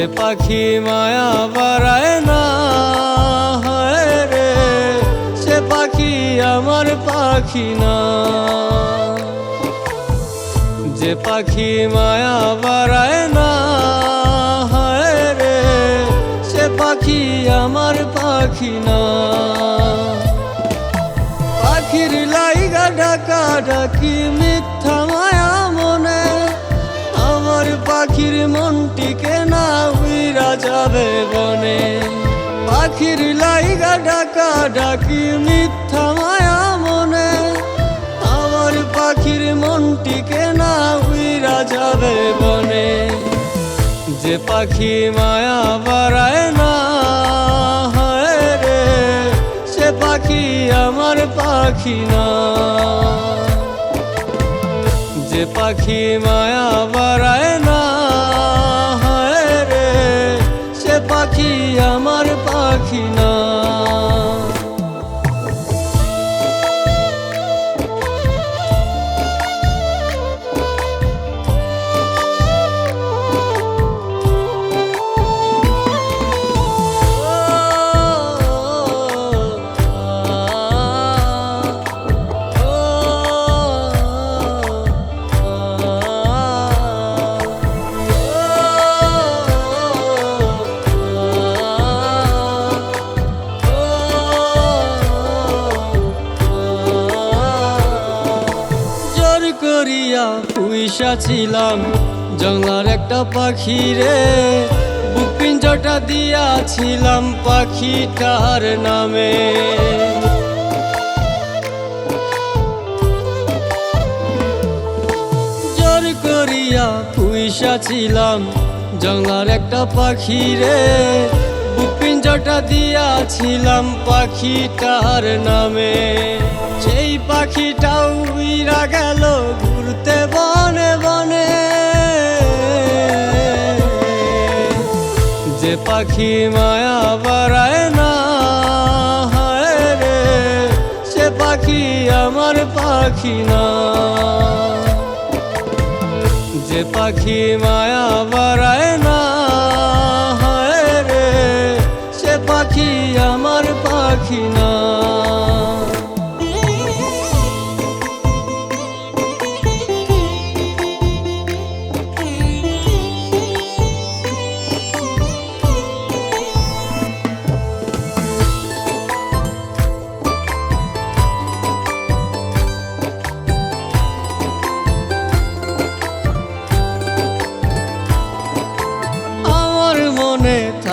যে পাখি মায়া বাড়ায় না রে, সে পাখি আমার পাখি না। যে পাখি মায়া বাড়ায় না রে, সে পাখি আমার পাখি না। পাখির লাইগা ডাকা ডাকি মিথ্যা পাখির মনটিকে না উইরা যাবে বনে। পাখির লাইগা ডাকা ডাকি মিথ্যা মায়া মনে। আমার পাখির মনটিকে না উইরা যাবে বনে। যে পাখি মায়া বাড়ায় না হায় রে, সে পাখি আমার পাখি না। যে পাখি মায়া জোর পুইসা ছিলাম। জঙ্গলার একটা পাখি রে, বুক পিঞ্জটা দিয়াছিলাম পাখিটার নামে। জোর করিয়া পুইসা ছিলাম। জঙ্গলার একটা পাখি রে, বুক পিঞ্জটা দিয়াছিলাম পাখিটার নামে। সেই পাখিটাও উইরা গেল পাখি মায়া বাড়ায় না হায় রে সে পাখি আমার পাখি না। যে পাখি মায়া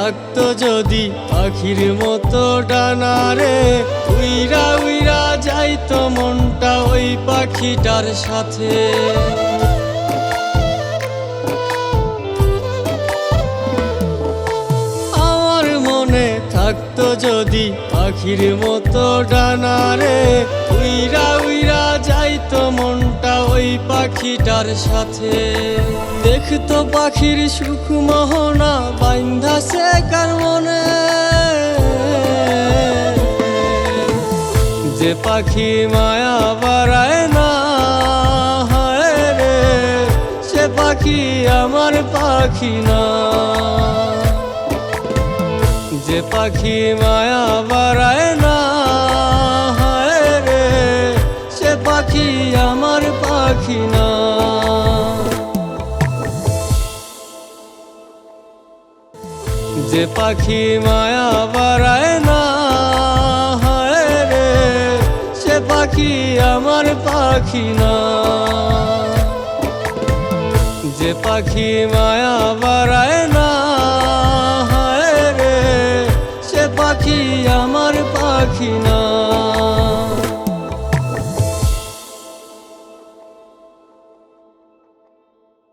থাকতো যদি পাখির মতো ডানারে, উইরা উইরা যাইতো মনটা ওই পাখিটার সাথে। আমার মনে থাকতো যদি পাখির মতো ডানারে, উইরা উইরা পাখিটার সাথে। দেখতো পাখির সুখ মোহনা বাইন্ধা সে কার মনে। যে পাখি মায়া বাড়ায় না হায় রে, সে পাখি আমার পাখি না। যে পাখি মায়া বাড়ায় না যে পাখি মায়া বাড়ায় না, হায় রে, সে পাখি আমার পাখি না। যে পাখি মায়া বাড়ায় না, হায় রে, সে পাখি আমার পাখি না।